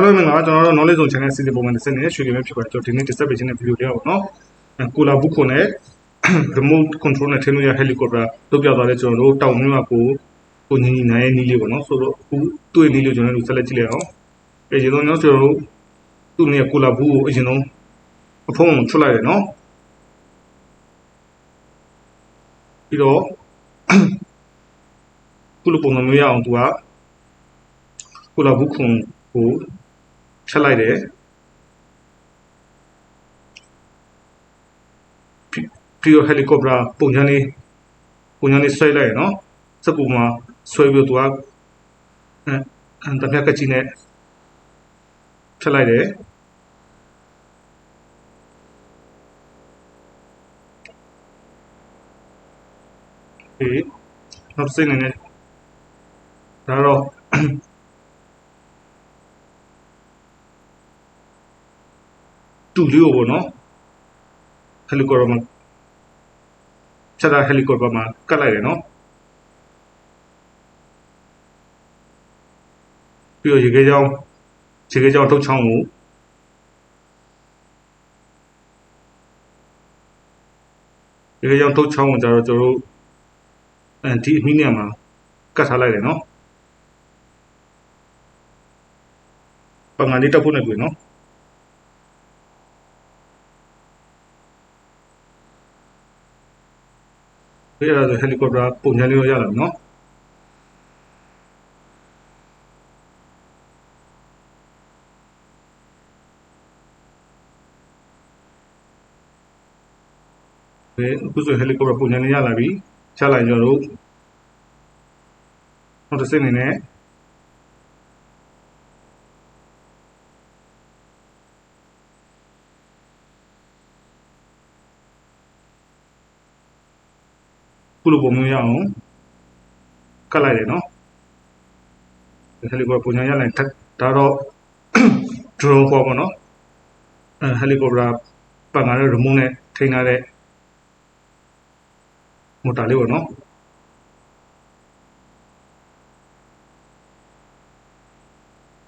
အားလုံးမင်္ဂလာပါကျွန်တော်တို့ knowledge zone channel စီစဉ်ပုံမှန်တစ်စက်နဲ့ရွှေကင်းဖြစ်ပါတယ်ကျွန်တော်ဒီနေ့တစ်စက်ပေးခြင်းတဲ့ဗီဒီယိုလေးပါတော့နော်ကိုလာဘူးခွန်နဲ့ remote control နဲ့ထင်းလို့ရ helicopter လုတ်ပြသွားတဲ့ကျွန်တော်တို့တောင်မြတ်ကိုကိုညီညီနိုင်ရဲ့နီးလေးပေါ့နော်ဆိုတော့အခုတွေ့နီးလေးကျွန်တော်တို့ဆက်လက်ကြည့်လိုက်အောင်အဲကျွန်တော်တို့ကျွန်တော်တို့သူ့နေကိုလာဘူးကိုအရင်ဆုံးအဖုံးကိုထွက်လိုက်တယ်နော်ပြီးတော့ခုလိုပုံစံမျိုးရအောင်သူကကိုလာဘူးခွန်ကို ဖြတ်လိုက်တယ်ပြီးပြီးတော့ဟယ်လီကော်ပတာပုံစံလေးပုံစံလေးဆွဲလိုက်ရနော်စက်ကူမှာဆွဲပြီးတော့သူကအဲအဲတပြက်ကကြီးနဲ့ဖြတ်လိုက်တယ်ဒီနောက်စိတ်နေနဲ့ဒါတော့ တူလေးကိုပေါ့နော်ဟယ်လီကော်ပတာမှာချက်တာဟယ်လီကော်ပတာမှာကတ်လိုက်တယ်နော်ပြီးတော့ရေခဲချောင်းရေခဲချောင်းထုတ်ချောင်းကိုရေခဲချောင်းထုတ်ချောင်းကိုကျတော့ကျွန်တော်တို့အဲဒီအမိနေရာမှာကတ်ထားလိုက်တယ်နော်ပငါလေးတက်ဖို့နဲ့တွေ့နော် ဒီအဲ့ဒါဆိုဟယ်လီကော်ပတာပုံစံလေးတော့ရလာပြီနော်ဒီအခုဆိုဟယ်လီကော်ပတာပုံစံလေးရလာပြီချလိုက်ကြတော့နောက်တစ်စက်အနေနဲ့ ခုလိုပုံမျိုးရအောင်ကတ်လိုက်တယ်နော်ဒီဟယ်လီကော်ပတာပုံစံရလိုက်ဒါတော့ drone ပေါ့ပေါ့နော်အဲဟယ်လီကော်ပတာပတ်လာတဲ့ remote နဲ့ထိန်းထားတဲ့မိုတာလေးပေါ့နော်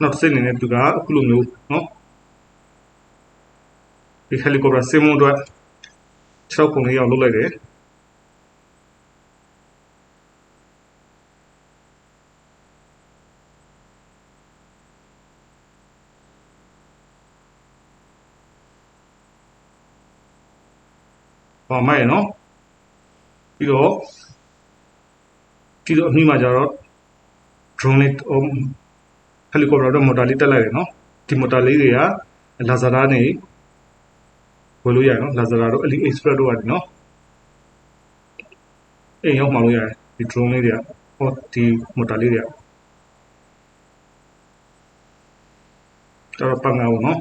နောက်တစ်စက်အနေနဲ့သူကအခုလိုမျိုးနော်ဒီဟယ်လီကော်ပတာဆင်းမအတွက်6ပုံလေးအောင်လုပ်လိုက်တယ် ဟောမိုက်ရနော်ပြီးတော့ပြီးတော့အမိမှာကျတော့ drone လေးဟိုဟယ်လီကော်ပတာတော့မော်တာလေးတက်လိုက်တယ်နော်ဒီမော်တာလေးတွေကလာဇာရာနေဝယ်လို့ရတယ်နော်လာဇာရာတို့ Ali Express တို့ရတယ်နော်အိမ်ရောက်မှလို့ရတယ်ဒီ drone လေးတွေကဟောဒီမော်တာလေးတွေကတော့ပတ်ငါဘူးနော်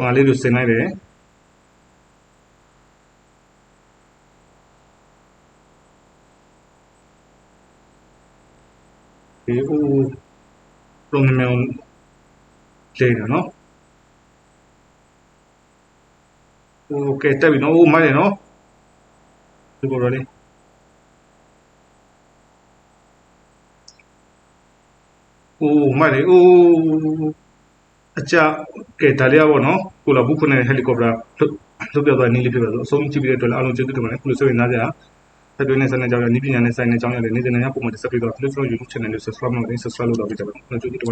ပတ်ငါလေးကိုစင်လိုက်တယ် ဒီဟိုပုံမှန်လေးတယ်နော်โอเคတက်ပြီနော်ဟိုမိုက်တယ်နော်ဒီပေါ်လေးโอ้မိုက်တယ်အိုး အကြကဲဒါလေးอ่ะဗောနော်ကိုလာဘူးခုနဲ့ဟယ်လီကော်ပတာလုတ်ပြသွားနေလေးဖြစ်ပါဆိုအဆုံးကြည့်ပြီးတဲ့အတွက်အားလုံးကျေးဇူးတင်ပါတယ်ခုလိုဆိုရင်နားကြဆက်တွဲနေစတဲ့ကြောင့်နီးပညာနဲ့ဆိုင်တဲ့ကြောင်းရတယ်နေ့စဉ်နဲ့ပုံမှန်တက်ဆက်ပြီးတော့ Facebook YouTube channel ကို subscribe လုပ်နေ subscribe လုပ်တော့ပြကြပါဦးကျေးဇူးတင်